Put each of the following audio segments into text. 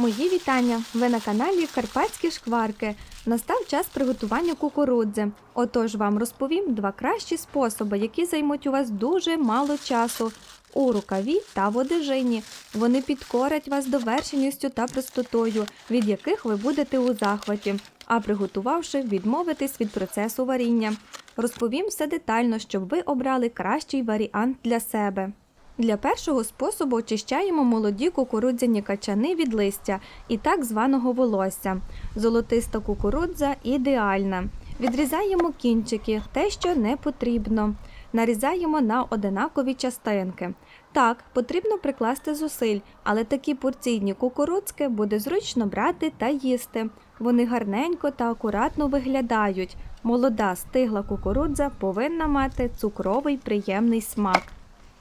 Мої вітання! Ви на каналі Карпатські шкварки. Настав час приготування кукурудзи. Отож вам розповім два кращі способи, які займуть у вас дуже мало часу. У рукаві та в одежині. Вони підкорять вас довершеністю та простотою, від яких ви будете у захваті, а приготувавши, відмовитись від процесу варіння. Розповім все детально, щоб ви обрали кращий варіант для себе. Для першого способу очищаємо молоді кукурудзяні качани від листя і так званого волосся. Золотиста кукурудза ідеальна. Відрізаємо кінчики, те, що не потрібно. Нарізаємо на одинакові частинки. Так, потрібно прикласти зусиль, але такі порційні кукурудзки буде зручно брати та їсти. Вони гарненько та акуратно виглядають. Молода стигла кукурудза повинна мати цукровий приємний смак.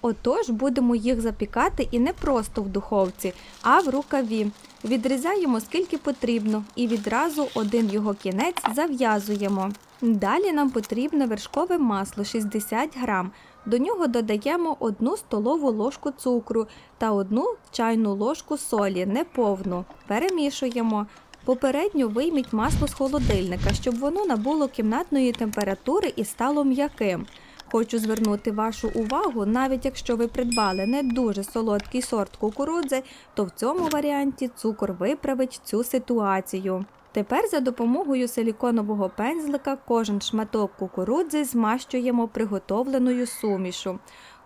Отож будемо їх запікати і не просто в духовці, а в рукаві. Відрізаємо скільки потрібно і відразу один його кінець зав'язуємо. Далі нам потрібне вершкове масло 60 грам. До нього додаємо 1 столову ложку цукру та 1 чайну ложку солі, неповну. Перемішуємо. Попередньо вийміть масло з холодильника, щоб воно набуло кімнатної температури і стало м'яким. Хочу звернути вашу увагу, навіть якщо ви придбали не дуже солодкий сорт кукурудзи, то в цьому варіанті цукор виправить цю ситуацію. Тепер за допомогою силіконового пензлика кожен шматок кукурудзи змащуємо приготовленою сумішу.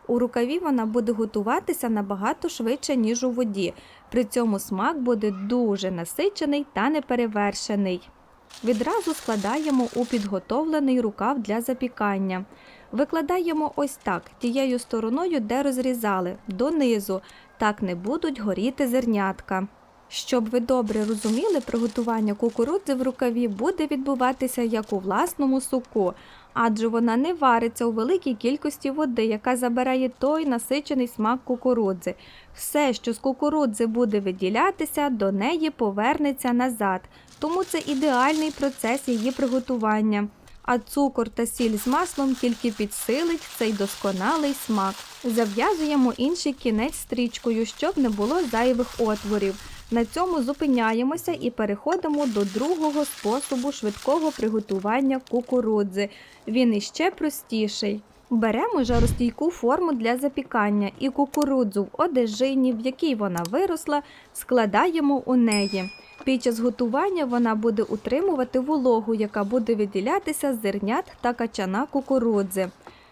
У рукаві вона буде готуватися набагато швидше, ніж у воді. При цьому смак буде дуже насичений та неперевершений. Відразу складаємо у підготовлений рукав для запікання. Викладаємо ось так, тією стороною, де розрізали, донизу, так не будуть горіти зернятка. Щоб ви добре розуміли, приготування кукурудзи в рукаві буде відбуватися як у власному соку, адже вона не вариться у великій кількості води, яка забирає той насичений смак кукурудзи. Все, що з кукурудзи буде виділятися, до неї повернеться назад, тому це ідеальний процес її приготування. А цукор та сіль з маслом тільки підсилить цей досконалий смак. Зав'язуємо інший кінець стрічкою, щоб не було зайвих отворів. На цьому зупиняємося і переходимо до другого способу швидкого приготування кукурудзи. Він іще простіший. Беремо жаростійку форму для запікання і кукурудзу в одежині, в якій вона виросла, складаємо у неї. Під час готування вона буде утримувати вологу, яка буде виділятися з зернят та качана кукурудзи.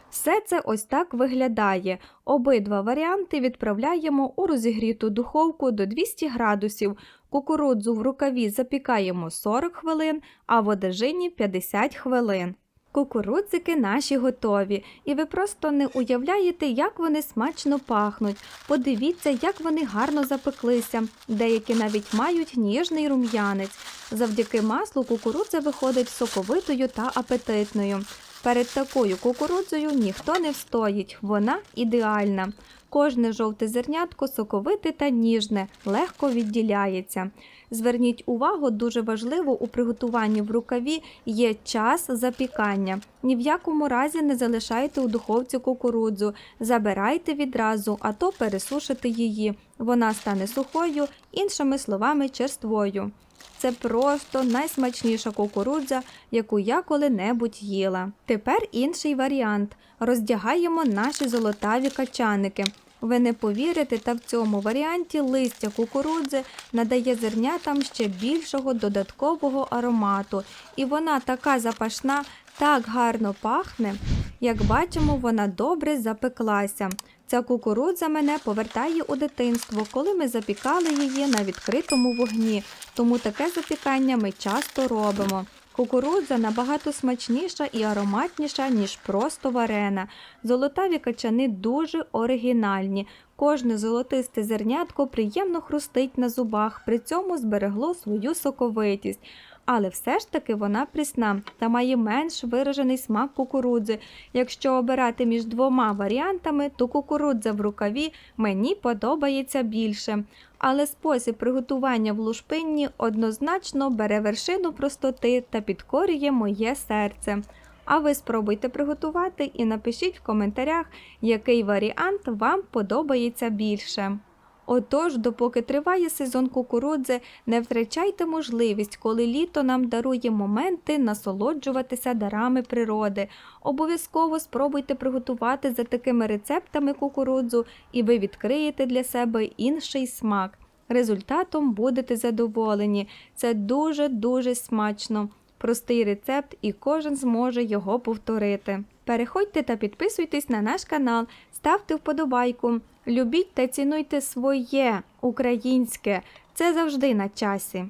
Все це ось так виглядає. Обидва варіанти відправляємо у розігріту духовку до 200 градусів. Кукурудзу в рукаві запікаємо 40 хвилин, а в одежині 50 хвилин. Кукурудзики наші готові, і ви просто не уявляєте, як вони смачно пахнуть. Подивіться, як вони гарно запеклися. Деякі навіть мають ніжний рум'янець. Завдяки маслу кукурудза виходить соковитою та апетитною. Перед такою кукурудзою ніхто не встоїть, вона ідеальна. Кожне жовте зернятко соковите та ніжне, легко відділяється. Зверніть увагу, дуже важливо у приготуванні в рукаві є час запікання. Ні в якому разі не залишайте у духовці кукурудзу, забирайте відразу, а то пересушите її. Вона стане сухою, іншими словами, черствою. Це просто найсмачніша кукурудза, яку я коли-небудь їла. Тепер інший варіант. Роздягаємо наші золотаві качаники. Ви не повірите, та в цьому варіанті листя кукурудзи надає зернятам ще більшого додаткового аромату, і вона така запашна, так гарно пахне. Як бачимо, вона добре запеклася. Ця кукурудза мене повертає у дитинство, коли ми запікали її на відкритому вогні, тому таке запікання ми часто робимо. Кукурудза набагато смачніша і ароматніша, ніж просто варена. Золотаві качани дуже оригінальні. Кожне золотисте зернятко приємно хрустить на зубах, при цьому зберегло свою соковитість. Але все ж таки вона прісна та має менш виражений смак кукурудзи. Якщо обирати між двома варіантами, то кукурудза в рукаві мені подобається більше. Але спосіб приготування в лушпинні однозначно бере вершину простоти та підкорює моє серце. А ви спробуйте приготувати і напишіть в коментарях, який варіант вам подобається більше. Отож, допоки триває сезон кукурудзи, не втрачайте можливість, коли літо нам дарує моменти насолоджуватися дарами природи. Обов'язково спробуйте приготувати за такими рецептами кукурудзу, і ви відкриєте для себе інший смак. Результатом будете задоволені. Це дуже-дуже смачно. Простий рецепт, і кожен зможе його повторити. Переходьте та підписуйтесь на наш канал, ставте вподобайку. Любіть та цінуйте своє українське. Це завжди на часі.